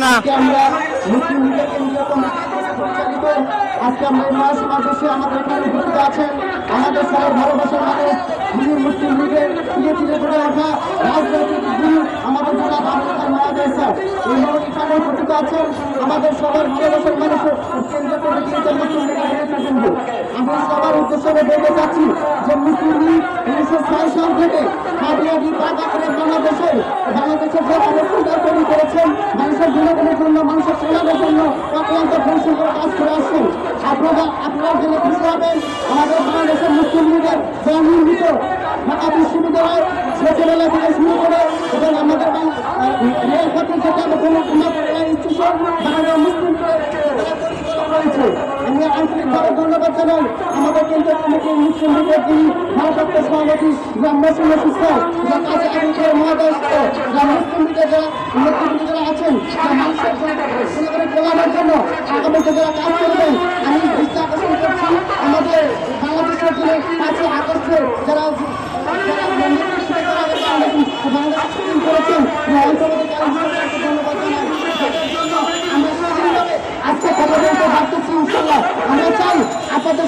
আজকে আমরা এই মহাসমাবেশে আমাদের এখানে উপস্থিত আছেন। আমাদের সবার ভালোবাসার মানুষ যিনি মুসলিম লীগের ধীরে ধীরে আমাদের যারা বাংলাদেশ মহাদেশ উপস্থিত আছেন। আমাদের সবার ভালোবাসার মানুষের কেন্দ্রীয় কমিটি মুসলিম লীগের চাচ্ছি যে মুসলিম লীগ উনিশশো ছয় থেকে হাবিয়াবি পাকা করে বাংলাদেশের বাংলাদেশের যে অবস্থানটা তৈরি করেছেন। মানুষের বিনোদনের জন্য মানুষের কল্যাণের জন্য অত্যন্ত পরিশ্রম করে কাজ করে আসছেন আপনারা আপনারা জেনে খুশি হবেন আমাদের বাংলাদেশের মুসলিম লীগের যা নির্মিত ঢাকা বিশ্ববিদ্যালয় ছোটবেলা থেকে শুরু করে এবং আমাদের বাং- আহ, রেলপথে যেটা কোনো বাংলাদেশ মুসলিম আমি আমাদের কেন্দ্রীয় কমিটির মুসলিম লীগের যিনি ভারপ্রাপ্ত সভাপতি নেতৃত্ব যারা আছেন কল্যাণের জন্য আমি দৃষ্টি আকর্ষণ করছি। আমাদের আমরা চাই আপনাদের